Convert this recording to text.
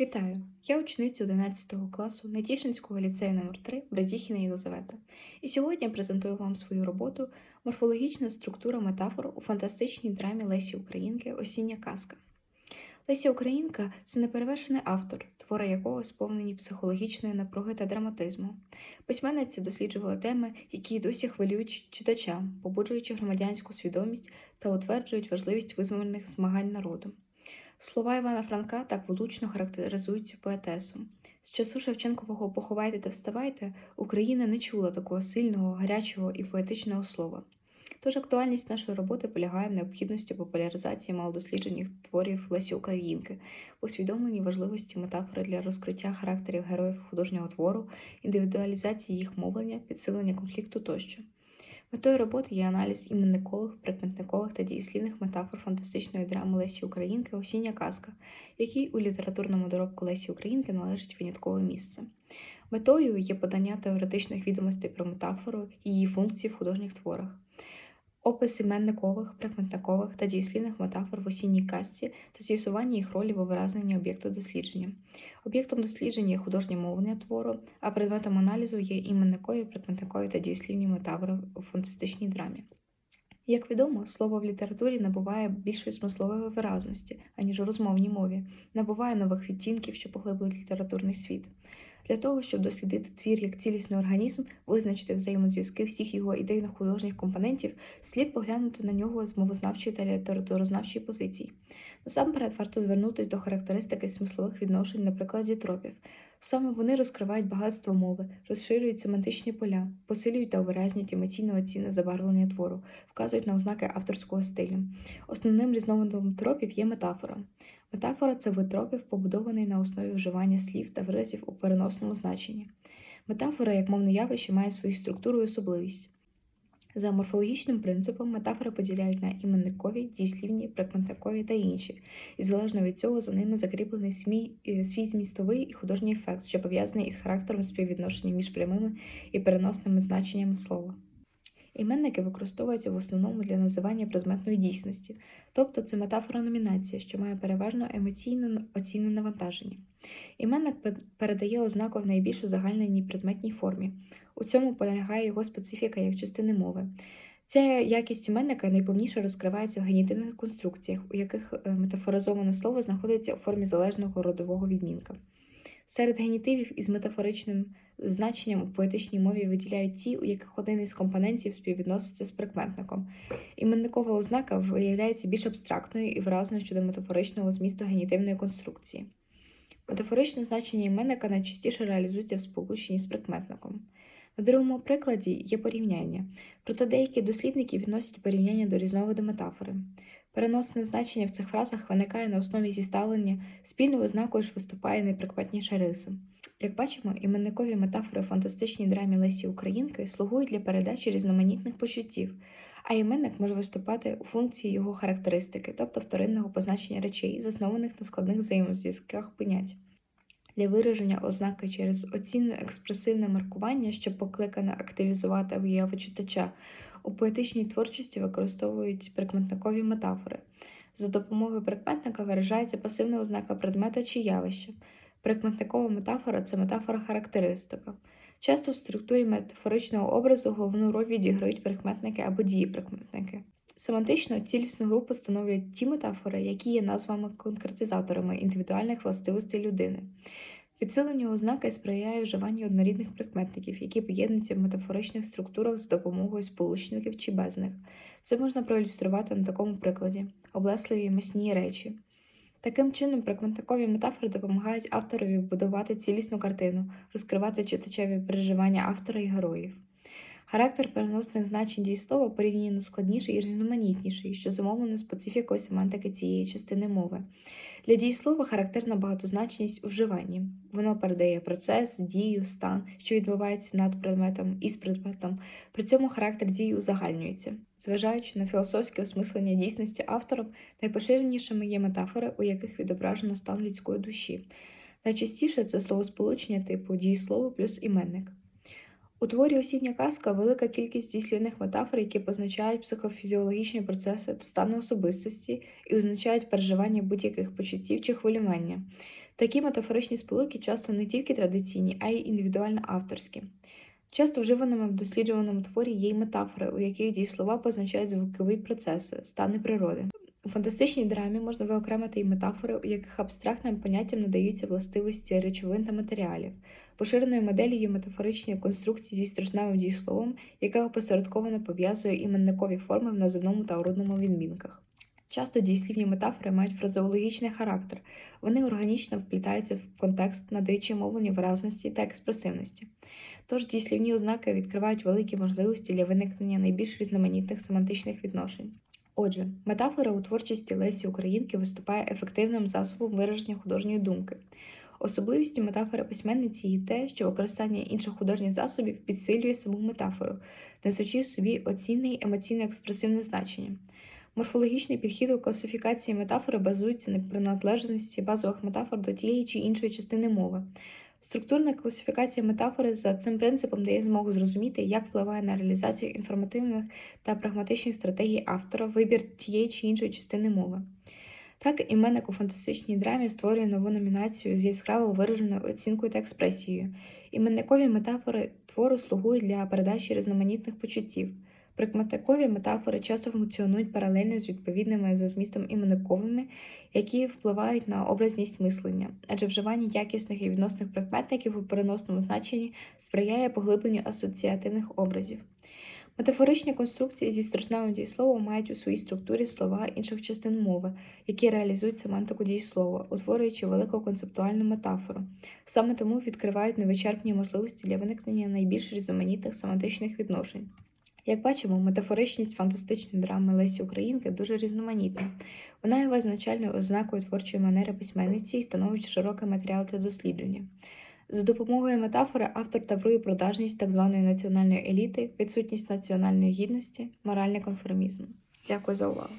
Вітаю! Я учениця 11 класу Нетішинського ліцею номер 3 Брадіхіна Єлизавета. І сьогодні презентую вам свою роботу Морфологічна структура метафор у фантастичній драмі Лесі Українки Осіння казка. Леся Українка це неперевершений автор, твори якого сповнені психологічної напруги та драматизму. Письменниця досліджувала теми, які досі хвилюють читача, побуджуючи громадянську свідомість та утверджують важливість визвольних змагань народу. Слова Івана Франка так влучно характеризують цю поетесу. З часу Шевченкового Поховайте та вставайте Україна не чула такого сильного, гарячого і поетичного слова. Тож актуальність нашої роботи полягає в необхідності популяризації малодосліджених творів Лесі Українки, усвідомленні важливості метафори для розкриття характерів героїв художнього твору, індивідуалізації їх мовлення, підсилення конфлікту тощо. Метою роботи є аналіз іменникових, прикметникових та дієслівних метафор фантастичної драми Лесі Українки Осіння казка, якій у літературному доробку Лесі Українки належить виняткове місце. Метою є подання теоретичних відомостей про метафору і її функції в художніх творах. Опис іменникових, прикметникових та дієслівних метафор в осінній казці та з'ясування їх ролі в вираженні об'єкту дослідження. Об'єктом дослідження є художнє мовлення твору, а предметом аналізу є іменникові, прикметникові та дієслівні метафори у фантастичній драмі. Як відомо, слово в літературі набуває більшої смислової виразності, аніж у розмовній мові, набуває нових відтінків, що поглиблюють літературний світ. Для того, щоб дослідити твір як цілісний організм, визначити взаємозв'язки всіх його ідейно-художніх компонентів, слід поглянути на нього з мовознавчої та літературознавчої позиції. Насамперед варто звернутися до характеристики смислових відношень на прикладі тропів. Саме вони розкривають багатство мови, розширюють семантичні поля, посилюють та виразнюють емоційно цінне забарвлення твору, вказують на ознаки авторського стилю. Основним різновидом тропів є метафора. Метафора це вид тропів, побудований на основі вживання слів та виразів у переносному значенні. Метафора, як мовне явище, має свою структуру і особливість. За морфологічним принципом метафори поділяють на іменникові, дієслівні, прикметникові та інші, і залежно від цього за ними закріплений смій, е, свій змістовий і художній ефект, що пов'язаний із характером співвідношення між прямими і переносними значеннями слова. Іменники використовуються в основному для називання предметної дійсності, тобто це метафора номінація, що має переважно емоційно оцінне навантаження. Іменник передає ознаку в найбільш узагальненій предметній формі. У цьому полягає його специфіка як частини мови. Ця якість іменника найповніше розкривається в генітивних конструкціях, у яких е, метафоризоване слово знаходиться у формі залежного родового відмінка. Серед генітивів із метафоричним значенням у поетичній мові виділяють ті, у яких один із компонентів співвідноситься з прикметником. Іменникова ознака виявляється більш абстрактною і виразною щодо метафоричного змісту генітивної конструкції. Метафоричне значення іменника найчастіше реалізується в сполученні з прикметником. На другому прикладі є порівняння, проте деякі дослідники відносять порівняння до різновиду метафори. Переносне значення в цих фразах виникає на основі зіставлення, спільною ознакою ж виступає найприкметніша риса. Як бачимо, іменникові метафори фантастичній драмі Лесі Українки слугують для передачі різноманітних почуттів, а іменник може виступати у функції його характеристики, тобто вторинного позначення речей, заснованих на складних взаємозв'язках понять. Для вираження ознаки через оцінно-експресивне маркування, що покликане активізувати уяву читача, у поетичній творчості використовують прикметникові метафори. За допомогою прикметника виражається пасивна ознака предмета чи явища. Прикметникова метафора це метафора характеристика. Часто в структурі метафоричного образу головну роль відіграють прикметники або дієприкметники. Семантично цілісну групу становлять ті метафори, які є назвами-конкретизаторами індивідуальних властивостей людини. Підсиленню ознаки сприяє вживанню однорідних прикметників, які поєднуються в метафоричних структурах з допомогою сполучників чи без них. Це можна проілюструвати на такому прикладі облесливі м'ясні речі. Таким чином, прикметникові метафори допомагають авторові будувати цілісну картину, розкривати читачеві переживання автора і героїв. Характер переносних значень дієслова порівняно складніший і різноманітніший, що зумовлено специфікою семантики цієї частини мови. Для дієслова характерна багатозначність у вживанні. Воно передає процес, дію, стан, що відбувається над предметом і з предметом. При цьому характер дії узагальнюється. Зважаючи на філософське осмислення дійсності автором, найпоширенішими є метафори, у яких відображено стан людської душі. Найчастіше це словосполучення типу дієслово плюс іменник. У творі осіння казка велика кількість дієслівних метафор, які позначають психофізіологічні процеси та стани особистості і означають переживання будь-яких почуттів чи хвилювання. Такі метафоричні сполуки часто не тільки традиційні, а й індивідуально авторські. Часто вживаними в досліджуваному творі є й метафори, у яких дієслова позначають звукові процеси, стани природи. У фантастичній драмі можна виокремити й метафори, у яких абстрактним поняттям надаються властивості речовин та матеріалів. Поширеною моделлю є метафоричні конструкції зі стражневим дієсловом, яке опосередковано пов'язує іменникові форми в називному та орудному відмінках. Часто дієслівні метафори мають фразеологічний характер, вони органічно вплітаються в контекст, надаючи мовленню виразності та експресивності. Тож дієслівні ознаки відкривають великі можливості для виникнення найбільш різноманітних семантичних відношень. Отже, метафора у творчості Лесі Українки виступає ефективним засобом вираження художньої думки. Особливістю метафори письменниці є те, що використання інших художніх засобів підсилює саму метафору, несучи в собі оцінне й емоційно-експресивне значення. Морфологічний підхід у класифікації метафори базується на приналежності базових метафор до тієї чи іншої частини мови. Структурна класифікація метафори за цим принципом дає змогу зрозуміти, як впливає на реалізацію інформативних та прагматичних стратегій автора вибір тієї чи іншої частини мови. Так, іменник у фантастичній драмі створює нову номінацію з яскраво вираженою оцінкою та експресією. Іменникові метафори твору слугують для передачі різноманітних почуттів. Прикметникові метафори часто функціонують паралельно з відповідними за змістом іменниковими, які впливають на образність мислення, адже вживання якісних і відносних прикметників у переносному значенні сприяє поглибленню асоціативних образів. Метафоричні конструкції зі стражневим дієсловом мають у своїй структурі слова інших частин мови, які реалізують семантику дієслова, утворюючи велику концептуальну метафору. Саме тому відкривають невичерпні можливості для виникнення найбільш різноманітних семантичних відношень. Як бачимо, метафоричність фантастичної драми Лесі Українки дуже різноманітна. Вона є визначальною ознакою творчої манери письменниці і становить широкий матеріал для дослідження. За допомогою метафори автор таврує продажність так званої національної еліти, відсутність національної гідності, моральний конформізм. Дякую за увагу.